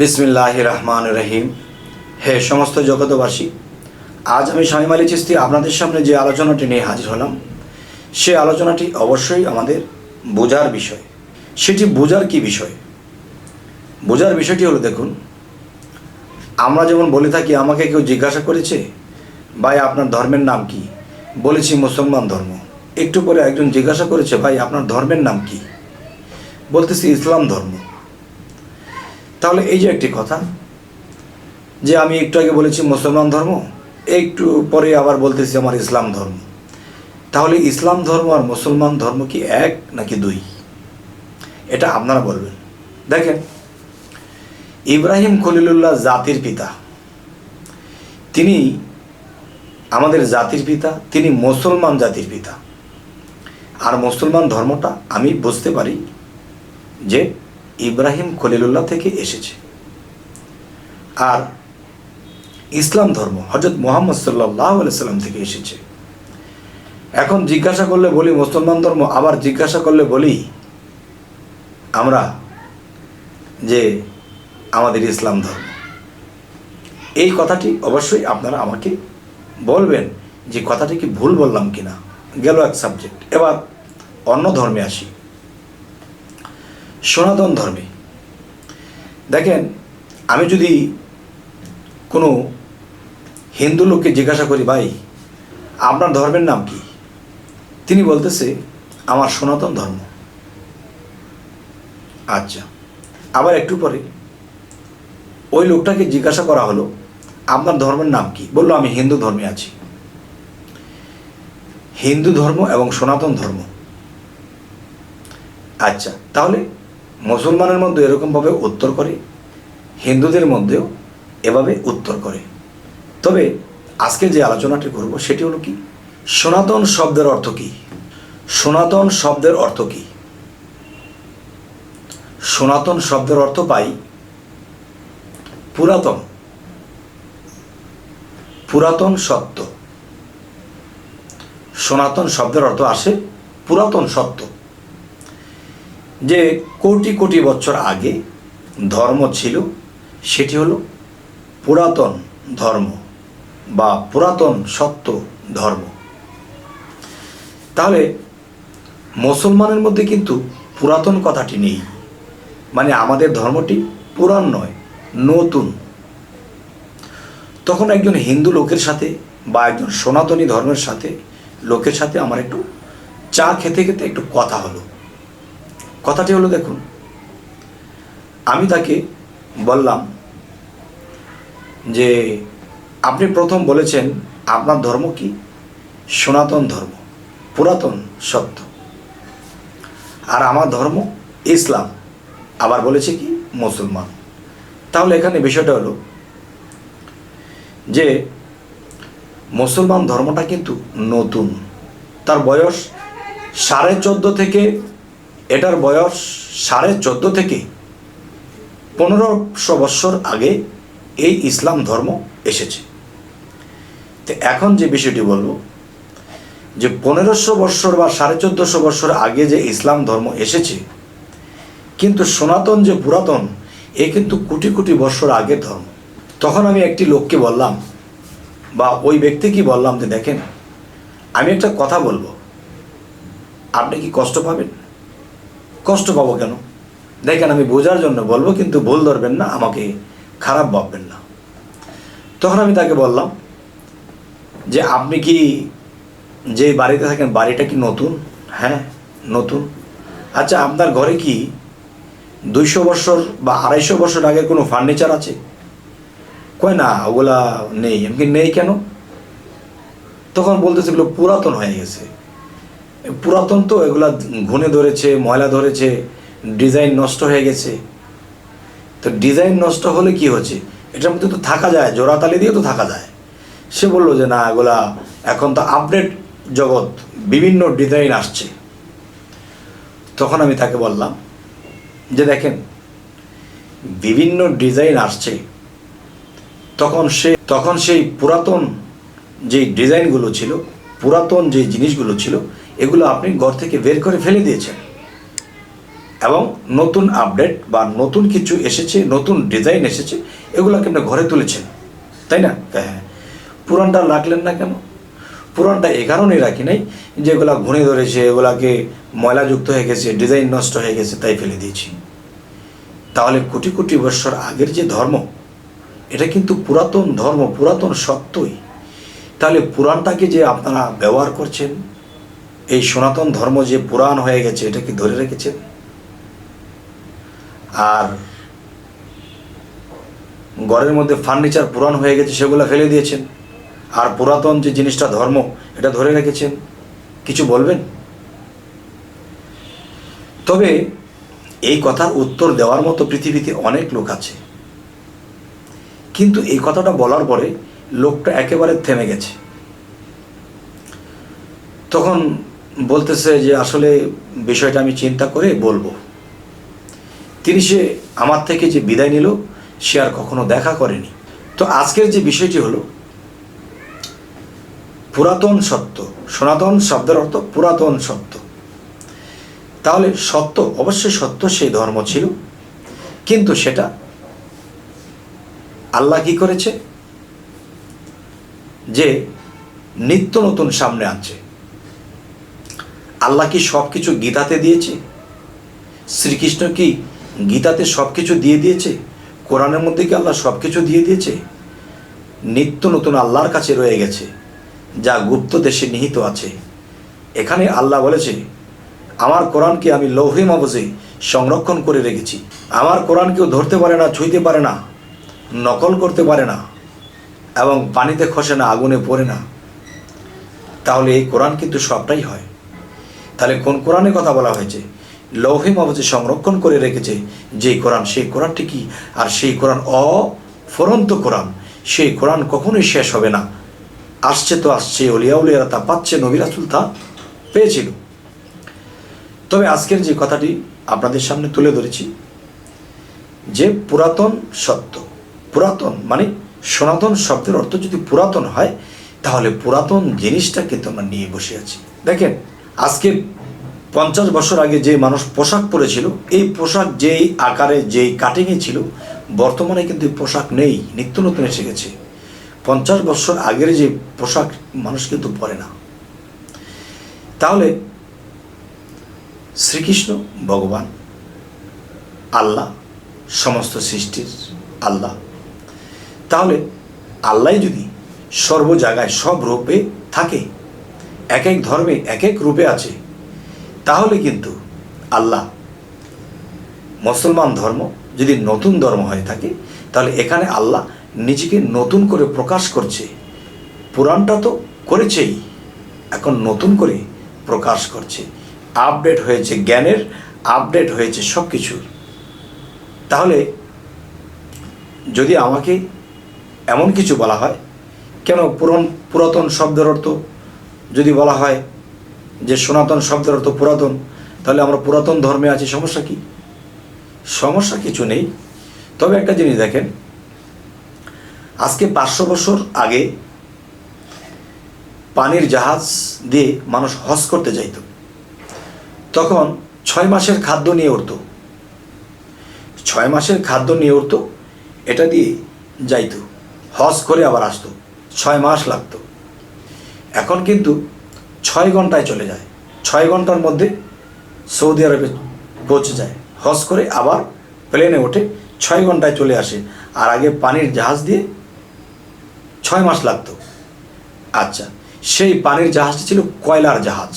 বিসমিল্লাহ রহমান রহিম হে সমস্ত জগতবাসী আজ আমি শামিম আলী চিস্তি আপনাদের সামনে যে আলোচনাটি নিয়ে হাজির হলাম, সে আলোচনাটি অবশ্যই আমাদের বোঝার বিষয়। সেটি বোঝার কি বিষয়? বোঝার বিষয়টি হলো দেখুন, আমরা যেমন বলে থাকি, আমাকে কেউ জিজ্ঞাসা করেছে, ভাই, আপনার ধর্মের নাম কি? বলেছি, মুসলমান ধর্ম। একটু পরে একজন জিজ্ঞাসা করেছে, ভাই, আপনার ধর্মের নাম কি? বলতেছি, ইসলাম ধর্ম। তাহলে এই যে একটি কথা, যে আমি একটু আগে বলেছি মুসলমান ধর্ম, একটু পরে আবার বলতেছি আমার ইসলাম ধর্ম। তাহলে ইসলাম ধর্ম আর মুসলমান ধর্ম কি এক নাকি দুই? এটা আপনারা বলবেন। দেখেন, ইব্রাহিম খলিলুল্লাহ জাতির পিতা। তিনি আমাদের জাতির পিতা, তিনি মুসলমান জাতির পিতা। আর মুসলমান ধর্মটা আমি বুঝতে পারি যে ইব্রাহিম খলিলুল্লাহ থেকে এসেছে। আর ইসলাম ধর্ম হজরত মোহাম্মদ সাল্লাহ সাল্লাম থেকে এসেছে। এখন জিজ্ঞাসা করলে বলি, মুসলমান ধর্ম, আবার জিজ্ঞাসা করলে বলি, আমরা যে আমাদের ইসলাম ধর্ম। এই কথাটি অবশ্যই আপনারা আমাকে বলবেন যে কথাটি কি ভুল বললাম কিনা। গেল এক সাবজেক্ট এবার অন্য ধর্মে আসি। সনাতন ধর্মে। দেখেন, আমি যদি কোনো হিন্দু লোককে জিজ্ঞাসা করি, ভাই, আপনার ধর্মের নাম কি? তিনি বলতেছে, আমার সনাতন ধর্ম। আচ্ছা আবার একটু পরে ওই লোকটাকে জিজ্ঞাসা করা হলো, আপনার ধর্মের নাম কি? বলল, আমি হিন্দু ধর্মে আছি। হিন্দু ধর্ম এবং সনাতন ধর্ম। আচ্ছা তাহলে মুসলমানের মধ্যে এরকমভাবে উত্তর করে, হিন্দুদের মধ্যেও এভাবে উত্তর করে। তবে আজকে যে আলোচনাটি করব সেটি হলো কি? সনাতন শব্দের অর্থ কি? সনাতন শব্দের অর্থ কি? সনাতন শব্দের অর্থ পাই পুরাতন। পুরাতন সত্য। সনাতন শব্দের অর্থ আসে পুরাতন সত্য। যে কোটি কোটি বছর আগে ধর্ম ছিল, সেটি হলো পুরাতন ধর্ম বা পুরাতন সত্য ধর্ম। তাহলে মুসলমানের মধ্যে কিন্তু পুরাতন কথাটি নেই। মানে আমাদের ধর্মটি পুরাণ নয়, নতুন। তখন একজন হিন্দু লোকের সাথে বা একজন সনাতনী ধর্মের সাথে, লোকের সাথে আমার একটু চা খেতে খেতে একটু কথা হলো। কথাটি হলো, দেখুন, আমি তাকে বললাম যে, আপনি প্রথম বলেছেন আপনার ধর্ম কি? সনাতন ধর্ম, পুরাতন সত্য। আর আমার ধর্ম ইসলাম, আবার বলেছে কি মুসলমান। তাহলে এখানে বিষয়টা হলো যে, মুসলমান ধর্মটা কিন্তু নতুন। তার বয়স সাড়ে চোদ্দ থেকে এটার বয়স সাড়ে চোদ্দ থেকে পনেরোশো বৎসর আগে এই ইসলাম ধর্ম এসেছে। তো এখন যে বিষয়টি বলব, যে পনেরোশো বৎসর বা সাড়ে চোদ্দোশো বৎসর আগে যে ইসলাম ধর্ম এসেছে, কিন্তু সনাতন যে পুরাতন, এ কিন্তু কোটি কোটি বৎসর আগের ধর্ম। তখন আমি একটি লোককে বললাম, বা ওই ব্যক্তিকে বললাম যে দেখেন, আমি একটা কথা বলব। আপনি কি কষ্ট পাবেন? কষ্ট পাবো কেন? দেখেন, আমি বোঝার জন্য বলব, কিন্তু ভুল ধরবেন না, আমাকে খারাপ ভাববেন না। তখন আমি তাকে বললাম যে, আপনি কি যে বাড়িতে থাকেন, বাড়িটা কি নতুন? হ্যাঁ নতুন। আচ্ছা আপনার ঘরে কি দুইশো বছর বা আড়াইশো বছর আগে কোনো ফার্নিচার আছে? কয়, না, ওগুলা নেই। এমনি নেই কেন? তখন বলতেছে, এগুলো পুরাতন হয়ে গেছে। পুরাতন তো এগুলা ঘুনে ধরেছে, ময়লা ধরেছে, ডিজাইন নষ্ট হয়ে গেছে। তো ডিজাইন নষ্ট হলে কি হচ্ছে? এটার মধ্যে তো থাকা যায়, জোড়াতালি দিয়ে তো থাকা যায়। সে বলল যে, না, এগুলা এখন তো আপডেট জগৎ, বিভিন্ন ডিজাইন আসছে। তখন আমি তাকে বললাম যে, দেখেন, বিভিন্ন ডিজাইন আসছে। তখন সে, তখন সেই পুরাতন যে ডিজাইনগুলো ছিল, পুরাতন যে জিনিসগুলো ছিল এগুলো আপনি ঘর থেকে বের করে ফেলে দিয়েছেন। এবং নতুন আপডেট বা নতুন কিছু এসেছে, নতুন ডিজাইন এসেছে, এগুলোকে আপনি ঘরে তুলেছেন। তাই না? হ্যাঁ পুরানটা রাখলেন না কেন? পুরানটা এ কারণেই রাখি নাই যে এগুলা ঘুরে ধরেছে, এগুলাকে ময়লাযুক্ত হয়ে গেছে, ডিজাইন নষ্ট হয়ে গেছে, তাই ফেলে দিয়েছি। তাহলে কোটি কোটি বৎসর আগের যে ধর্ম, এটা কিন্তু পুরাতন ধর্ম, পুরাতন সত্যই। তাহলে পুরাণটাকে যে আপনারা ব্যবহার করছেন এই সনাতন ধর্ম যে পুরাণ হয়ে গেছে, এটা কি ধরে রেখেছেন আর ঘরের মধ্যে ফার্নিচার পুরাণ হয়ে গেছে, সেগুলো ফেলে দিয়েছেন। আর পুরাতন যে জিনিসটা ধর্ম, এটা ধরে রেখেছেন। কিছু বলবেন? তবে এই কথার উত্তর দেওয়ার মতো পৃথিবীতে অনেক লোক আছে। কিন্তু এই কথাটা বলার পরে লোকটা একেবারে থেমে গেছে। তখন বলতেছে যে আসলে বিষয়টা আমি চিন্তা করে বলব। তিনি সে আমার থেকে যে বিদায় নিল, সে আর কখনো দেখা করেনি। তো আজকের যে বিষয়টি হলো, পুরাতন সত্য, সনাতন শব্দের অর্থ পুরাতন সত্য। তাহলে সত্য, অবশ্যই সত্য সেই ধর্ম ছিল, কিন্তু সেটা আল্লাহ কি করেছে? যে নিত্য নতুন সামনে আনছে। আল্লাহ কি সব কিছু গীতাতে দিয়েছে? শ্রীকৃষ্ণ কি গীতাতে সব কিছু দিয়ে দিয়েছে? কোরআনের মধ্যে কি আল্লাহ সব কিছু দিয়ে দিয়েছে? নিত্য নতুন আল্লাহর কাছে রয়ে গেছে, যা গুপ্ত দেশে নিহিত আছে। এখানে আল্লাহ বলেছে, আমার কোরআনকে আমি লৌহে মাবজে সংরক্ষণ করে রেখেছি। আমার কোরআন কেউ ধরতে পারে না, ছুঁইতে পারে না, নকল করতে পারে না এবং পানিতে খসে না, আগুনে পড়ে না। তাহলে এই কোরআন কিন্তু সবটাই হয়। তাহলে কোন কোরআনের কথা বলা হয়েছে? লৌহে মাবজে সংরক্ষণ করে রেখেছে। যে কোরআন, সেই কোরআনটি কি? আর সেই কোরআন অফরন্ত কোরআন, সেই কোরআন কখনোই শেষ হবে না। আসছে তো আসছে, অলিয়া উলিয়ারা তা পাচ্ছে নবিরাসুল তা পেয়েছিল। তবে আজকের যে কথাটি আপনাদের সামনে তুলে ধরেছি, যে পুরাতন সত্য, পুরাতন মানে সনাতন শব্দের অর্থ যদি পুরাতন হয়, তাহলে পুরাতন জিনিসটা কিন্তু আমরা নিয়ে বসে আছি। দেখেন আজকে পঞ্চাশ বছর আগে যে মানুষ পোশাক পরেছিল, এই পোশাক যেই আকারে, যেই কাটিংয়ে ছিল, বর্তমানে কিন্তু এই পোশাক নেই, নিত্য নতুন এসে গেছে। পঞ্চাশ বছর আগের যে পোশাক মানুষ কিন্তু পরে না। তাহলে শ্রীকৃষ্ণ ভগবান, আল্লাহ, সমস্ত সৃষ্টির আল্লাহ। তাহলে আল্লাহ যদি সর্ব জায়গায় সব রূপে থাকে এক এক ধর্মে এক এক রূপে আছে, তাহলে কিন্তু আল্লাহ মুসলমান ধর্ম যদি নতুন ধর্ম হয়ে থাকে, তাহলে এখানে আল্লাহ নিজেকে নতুন করে প্রকাশ করছে। পুরাণটা তো করেছেই, এখন নতুন করে প্রকাশ করছে। আপডেট হয়েছে জ্ঞানের, আপডেট হয়েছে সব কিছুর তাহলে যদি আমাকে এমন কিছু বলা হয়, কেন পুরন পুরাতন শব্দের অর্থ যদি বলা হয় যে সনাতন শব্দের অর্থ পুরাতন, তাহলে আমরা পুরাতন ধর্মে আছি, সমস্যা কি? সমস্যা কিছু নেই। তবে একটা জিনিস দেখেন, আজকে পাঁচশো বছর আগে পানির জাহাজ দিয়ে মানুষ হজ করতে যাইত। তখন ছয় মাসের খাদ্য নিয়ে উঠত। ছয় মাসের খাদ্য নিয়ে উঠত, এটা দিয়ে যাইত। হজ করে আবার আসতো। ছয় মাস লাগতো। এখন কিন্তু ছয় ঘন্টায় চলে যায়। ছয় ঘণ্টার মধ্যে সৌদি আরবে পৌঁছে যায়। হজ করে আবার প্লেনে ওঠে ছয় ঘন্টায় চলে আসে। আর আগে পানির জাহাজ দিয়ে ছয় মাস লাগতো। আচ্ছা সেই পানির জাহাজটি ছিল কয়লার জাহাজ।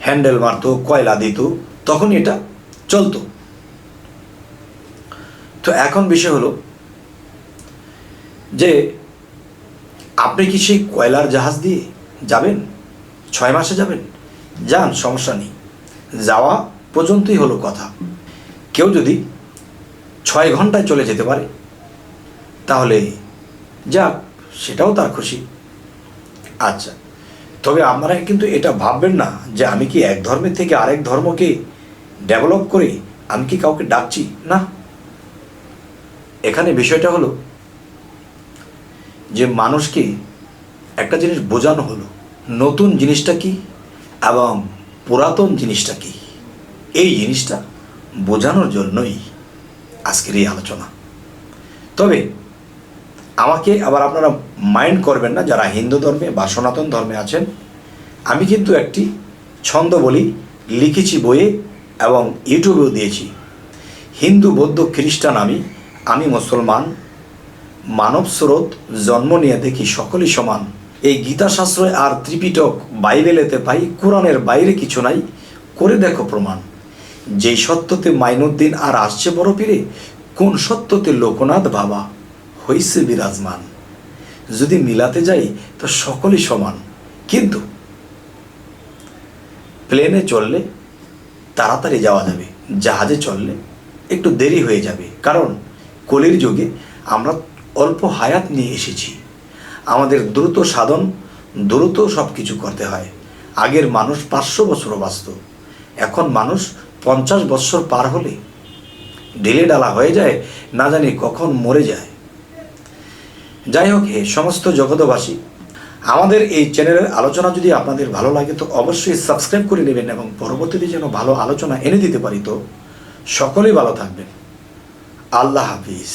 হ্যান্ডেল মারতো, কয়লা দিত, তখন এটা চলতো। তো এখন বিষয় হলো যে আপনি কি সেই কয়লার জাহাজ দিয়ে যাবেন? ছয় মাসে যাবেন? যান, সমস্যা নেই। যাওয়া পর্যন্তই হলো কথা। কেউ যদি ছয় ঘন্টায় চলে যেতে পারে, তাহলে যাক, সেটাও তার খুশি। আচ্ছা তবে আপনারা কিন্তু এটা ভাববেন না যে আমি কি এক ধর্মের থেকে আরেক ধর্মকে ডেভেলপ করে আমি কি কাউকে ডাকছি, না। এখানে বিষয়টা হলো যে মানুষকে একটা জিনিস বোঝানো হলো। নতুন জিনিসটা কি এবং পুরাতন জিনিসটা কি? এই জিনিসটা বোঝানোর জন্যই আজকের এই আলোচনা। তবে আমাকে আবার আপনারা মাইন্ড করবেন না, যারা হিন্দু ধর্মে বা সনাতন ধর্মে আছেন, আমি কিন্তু একটি ছন্দ বলি, লিখেছি বইয়ে এবং ইউটিউবেও দিয়েছি। হিন্দু, বৌদ্ধ, খ্রিস্টান আমি আমি মুসলমান মানব স্রোত জন্ম নিয়ে দেখি সকলই সমান। এই গীতা শাস্ত্রে আর ত্রিপিটক বাইবেলেতে পাই, কোরআনের বাইরে কিছু নাই, করে দেখো প্রমাণ। যেই সত্যতে মাইনুদ্দিন আর আসছে বড় পীরে, কোন সত্যতে লোকনাথ বাবা হইছে বিরাজমান। যদি মিলাতে যাই, তো সকলই সমান। কিন্তু প্লেনে চললে তাড়াতাড়ি যাওয়া যাবে, জাহাজে চললে একটু দেরি হয়ে যাবে। কারণ কলির যুগে আমরা অল্প হায়াত নিয়ে এসেছি। আমাদের দ্রুত সাধন, দ্রুত সব কিছু করতে হয়। আগের মানুষ পাঁচশো বছরও বাঁচত। এখন মানুষ পঞ্চাশ বছর পার হলে ঢিলে ডালা হয়ে যায়, না জানি কখন মরে যায়। যাই হোক হে সমস্ত জগতবাসী আমাদের এই চ্যানেলের আলোচনা যদি আপনাদের ভালো লাগে তো অবশ্যই সাবস্ক্রাইব করে নেবেন এবং পরবর্তীতে যেন ভালো আলোচনা এনে দিতে পারি তো সকলেই ভালো থাকবেন। আল্লাহ হাফিজ।